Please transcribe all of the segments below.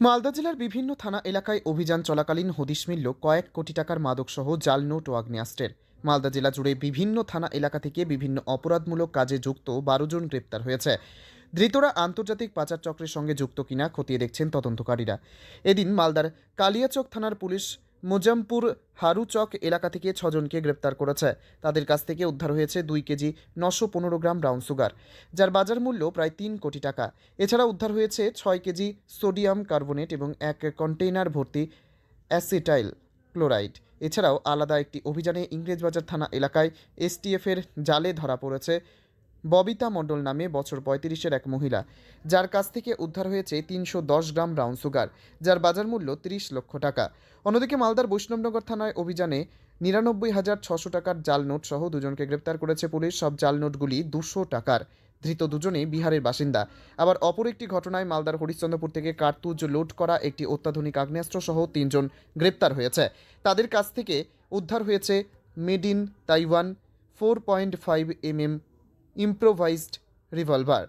মালদা জেলার বিভিন্ন থানা এলাকায় অভিযান চলাকালীন হদিশ মিলল কয়েক কোটি টাকার মাদকসহ জাল, নোট ও আগ্নেয়াস্ত্রের। মালদা জেলা জুড়ে বিভিন্ন থানা এলাকা থেকে বিভিন্ন অপরাধমূলক কাজে যুক্ত বারো জন গ্রেপ্তার হয়েছে। ধৃতরা আন্তর্জাতিক পাচার চক্রের সঙ্গে যুক্ত কিনা খতিয়ে দেখছেন তদন্তকারীরা। এদিন মালদার কালিয়াচক থানার পুলিশ মুজামপুর হারুচক এলাকা থেকে ছজনকে গ্রেপ্তার করেছে। তাদের কাছ থেকে উদ্ধার হয়েছে দুই কেজি নশো পনেরো গ্রাম ব্রাউন সুগার, যার বাজার মূল্য প্রায় তিন কোটি টাকা। এছাড়া উদ্ধার হয়েছে ছয় কেজি সোডিয়াম কার্বোনেট এবং এক কন্টেইনার ভর্তি অ্যাসিটাইল ক্লোরাইড। এছাড়াও আলাদা একটি অভিযানে ইংরেজবাজার থানা এলাকায় এসটিএফের জালে ধরা পড়েছে ববিতা মণ্ডল নামে বছর পঁয়ত্রিশের এক মহিলা, যার কাছ থেকে উদ্ধার হয়েছে তিনশো দশ গ্রাম ব্রাউন সুগার, যার বাজার মূল্য তিরিশ লক্ষ টাকা। অন্যদিকে মালদার বৈষ্ণবনগর থানায় অভিযানে নিরানব্বই হাজার ছশো টাকার জাল নোট সহ দুজনকে গ্রেপ্তার করেছে পুলিশ। সব জাল নোটগুলি দুশো টাকার। ধৃত দুজনেই বিহারের বাসিন্দা। আবার অপর একটি ঘটনায় মালদার হরিশ্চন্দ্রপুর থেকে কার্তুজ লোড করা একটি অত্যাধুনিক আগ্নেয়াস্ত্র সহ তিনজন গ্রেপ্তার হয়েছে। তাদের কাছ থেকে উদ্ধার হয়েছে made in Taiwan four point five M M improvised revolver.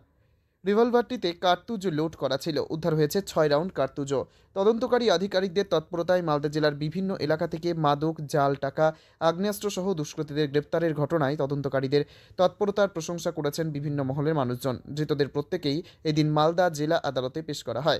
রিভলভারটিতে কার্তুজ লোড করা ছিল। উদ্ধার হয়েছে ছয় রাউন্ড কার্তুজ তদন্তকারী আধিকারিকদের তৎপরতায় মালদা জেলার বিভিন্ন এলাকা থেকে মাদক, জাল, টাকা আগ্নেয়াস্ত্র সহ দুষ্কৃতীদের গ্রেপ্তারের ঘটনায় তদন্তকারীদের তৎপরতার প্রশংসা করেছেন বিভিন্ন মহলের মানুষজন। ধৃতদের প্রত্যেকেই এদিন মালদা জেলা আদালতে পেশ করা হয়।